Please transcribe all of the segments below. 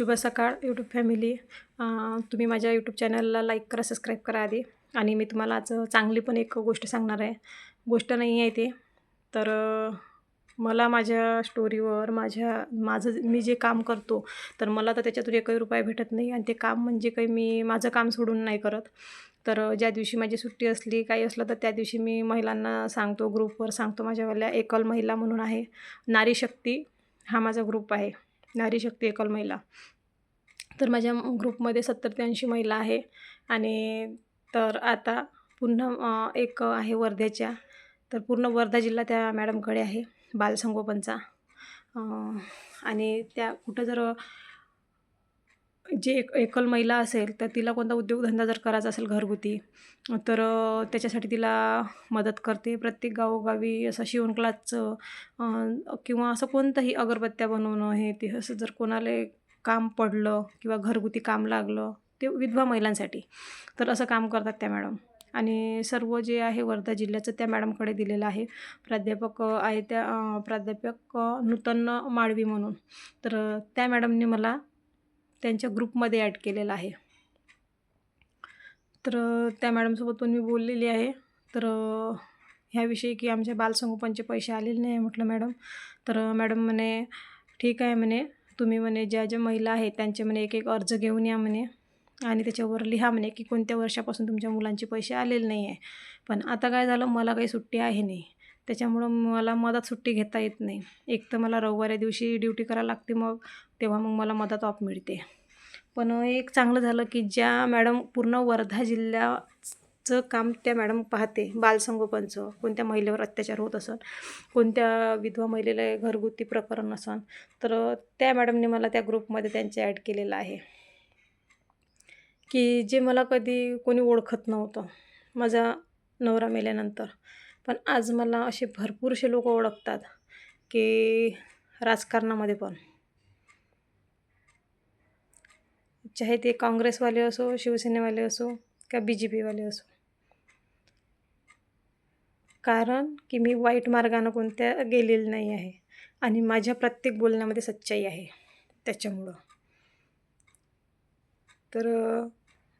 शुभ सकाळ YouTube family तुम्ही माझ्या यूट्यूब चॅनलला लाईक करा सबस्क्राईब करा आधी. आणि मी तुम्हाला आज चांगली पण एक गोष्ट सांगणार आहे. गोष्ट नाही आहे ती तर मला माझ्या स्टोरीवर माझ्या माझं मी जे काम करतो तर मला तर त्याच्यातून एकही रुपया भेटत नाही. आणि ते काम म्हणजे काही मी माझं काम सोडून नाही करत. तर ज्या दिवशी माझी सुट्टी असली काही असलं तर त्या दिवशी मी महिलांना सांगतो ग्रुपवर सांगतो. माझ्यावाल्या एकल महिला म्हणून आहे. नारी शक्ती हा माझा ग्रुप आहे. नारी शक्ती एकल महिला. तर माझ्या ग्रुपमध्ये सत्तर ते ऐंशी महिला आहे. आणि तर आता पुन्हा एक आहे वर्ध्याच्या तर पूर्ण वर्धा जिल्हा त्या मॅडमकडे आहे बालसंगोपनचा. आणि त्या कुठं जर जे एक एकल महिला असेल तर तिला कोणता उद्योगधंदा जर करायचा असेल घरगुती तर त्याच्यासाठी तिला मदत करते. प्रत्येक गावोगावी असं शिवण क्लासचं किंवा असं कोणतंही अगरबत्त्या बनवणं हे ते असं जर कोणाला काम पडलं किंवा घरगुती काम लागलं ते विधवा महिलांसाठी तर असं काम करतात त्या मॅडम. आणि सर्व जे आहे वर्धा जिल्ह्याचं त्या मॅडमकडे दिलेलं आहे. प्राध्यापक आहे त्या प्राध्यापक नूतन माळवी म्हणून. तर त्या मॅडमने मला त्यांच्या ग्रुपमध्ये ॲड केलेलं आहे. तर त्या मॅडमसोबत पण मी बोललेली आहे. तर ह्याविषयी की आमच्या बालसंगोपनचे पैसे आलेले नाही म्हटलं मॅडम. तर मॅडम म्हणे ठीक आहे म्हणे. तुम्ही म्हणे ज्या ज्या महिला आहेत त्यांचे म्हणे एक एक अर्ज घेऊन या म्हणे. आणि त्याच्यावर लिहा म्हणे की कोणत्या वर्षापासून तुमच्या मुलांचे पैसे आलेले नाही आहे. पण आता काय झालं? मला काही सुट्टी आहे नाही. त्याच्यामुळं मला मधात सुट्टी घेता येत नाही. एक तर मला रविवारी दिवशी ड्युटी करायला लागते मग तेव्हा मग मला मधात ऑफ मिळते. पण एक चांगलं झालं की ज्या मॅडम पूर्ण वर्धा जिल्ह्याचं काम त्या मॅडम पाहते बालसंगोपनचं. कोणत्या महिलेवर अत्याचार होत असेल कोणत्या विधवा महिलेला घरगुती प्रकरण असेल तर त्या मॅडमने मला त्या ग्रुपमध्ये त्यांचे ॲड केलेलं आहे. की जे मला कधी कोणी ओळखत नव्हतं माझा नवरा मेल्यानंतर. पण आज मला असे भरपूरसे लोक ओळखतात की राजकारणामध्ये पण. चाहे ते काँग्रेसवाले असो शिवसेनेवाले असो का बी जे पीवाले असो. कारण की मी वाईट मार्गानं कोणत्या गेलेली नाही आहे आणि माझ्या प्रत्येक बोलण्यामध्ये सच्चाई आहे त्याच्यामुळं. तर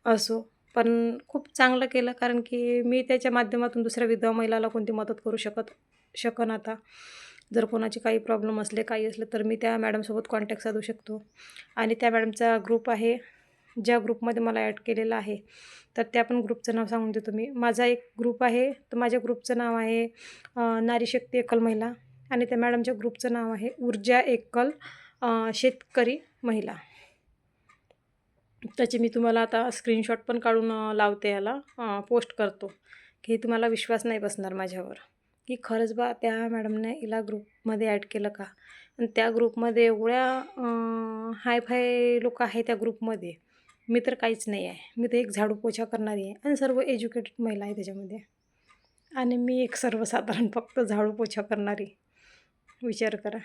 असो. पण खूप चांगलं केलं कारण की मी त्याच्या माध्यमातून दुसऱ्या विधवा महिलाला कोणती मदत करू शकत शकन आता. जर कोणाचे काही प्रॉब्लेम असले काही असले तर मी त्या मॅडमसोबत कॉन्टॅक्ट साधू शकतो. आणि त्या मॅडमचा ग्रुप आहे ज्या ग्रुपमध्ये मला ॲड केलेला आहे तर त्या पण ग्रुपचं नाव सांगून देतो मी. माझा एक ग्रुप आहे तर माझ्या ग्रुपचं नाव आहे नारीशक्ती नारी शक्ती एकल महिला. आणि त्या मॅडमच्या ग्रुपचं नाव आहे ऊर्जा एकल शेतकरी महिला. त्याचे मी तुम्हाला आता स्क्रीनशॉट पण काढून लावते याला. पोस्ट करतो. की तुम्हाला विश्वास नाही बसणार माझ्यावर. की खरंच बा त्या मॅडमने हिला ग्रुपमध्ये ॲड केलं का? आणि त्या ग्रुपमध्ये एवढ्या हाय फाय लोक आहे त्या ग्रुपमध्ये मी तर काहीच नाही आहे. मी तर एक झाडू पोछा करणारी आहे. आणि सर्व एज्युकेटेड महिला आहे त्याच्यामध्ये. आणि मी एक सर्वसाधारण फक्त झाडू पोछा करणारी. विचार करा.